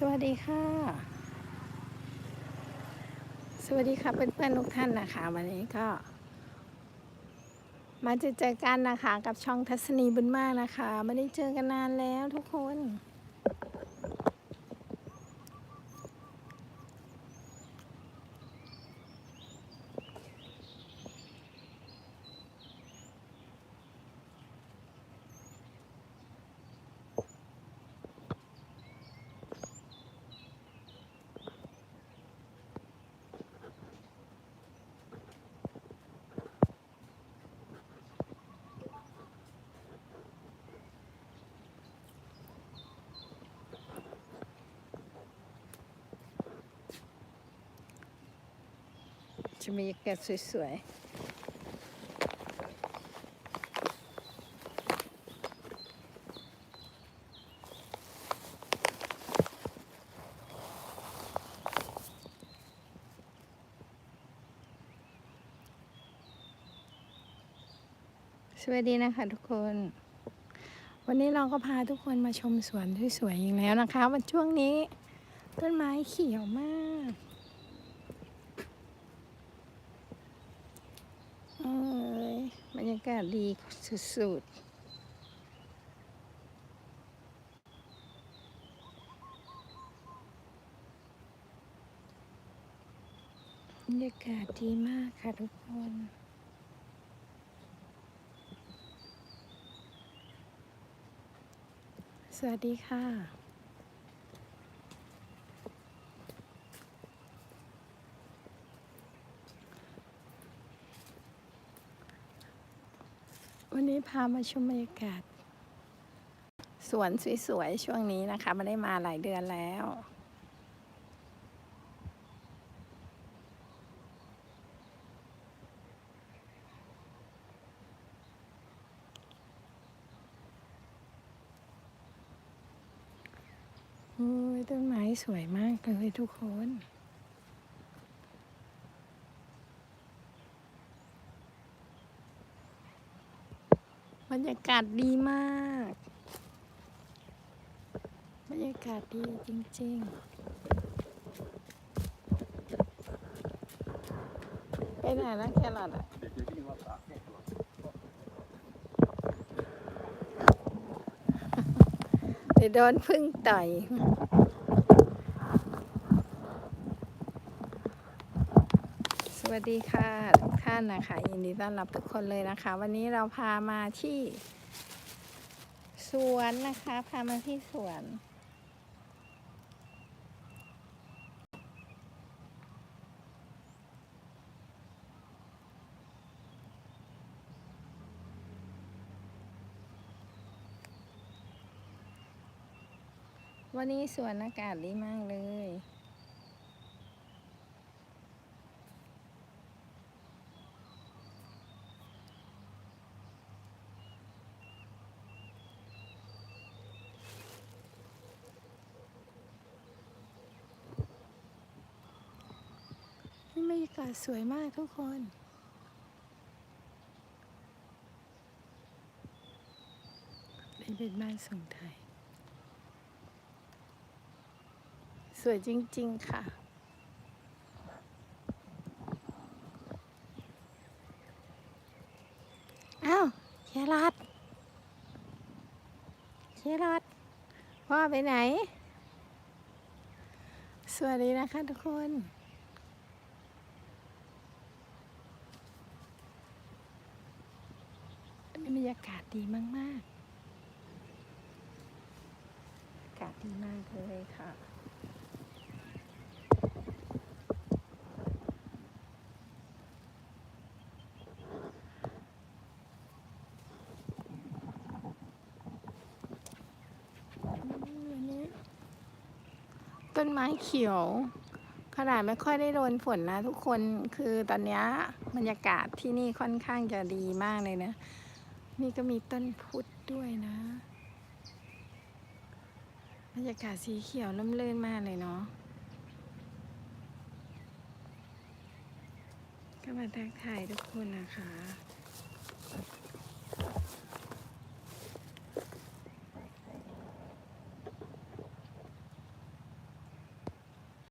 สวัสดีค่ะ สวัสดีค่ะเพื่อนๆทุกท่านนะคะ วันนี้ก็ มาเจอเจอกันนะคะ กับช่องทัศนีบุญมากนะคะ ไม่ได้เจอกันนานแล้วทุกคน จะมีอากสวยๆสวัสดีนะคะทุกคน วันนี้เราก็พาทุกคนมาชมสวนสวยๆอีกแล้วนะคะวันช่วงนี้ ต้นไม้เขียวมาก เอ้ ยบรรยากาศดีสุดๆบรรยากาศดีมากค่ะทุกคน สวัสดีค่ะ วันนี้พามาชมบรรยากาศ สวนสวยๆ ช่วงนี้นะคะไม่ได้มาหลายเดือนแล้ว โอ้ยต้นไม้สวยมากเลยทุกคน บรรยากาศดีมาก บรรยากาศดีจริง ๆ ไปไหนนะแครอทอะเดี๋ยวโดนพึ่งต่อย วัสดีค่ะทุกท่านนะคะยินดีต้อนรับทุกคนเลยนะคะ วันนี้เราพามาที่สวนนะคะ พามาที่สวน วันนี้สวนอากาศดีมากเลยากาศสวยมากทุกคน นี่เป็นบ้านทรงไทย สวยจริง ๆ ค่ะ อ้าวเชียรัดเชียรัดพ่อไปไหน สวัสดีนะคะทุกคน บรรยากาศดีมาก ๆ อากาศดีมากเลยค่ะวันนี้ต้นไม้เขียว ขนาดไม่ค่อยได้โดนฝนนะทุกคนคือตอนเนี้ยบรรยากาศที่นี่ค่อนข้างจะดีมากเลยนะ นี่ก็มีต้นพุทธด้วยนะบรรยากาศสีเขียวล่มลื่นมากเลยเนาะก็มาทักทายทุกคนนะคะ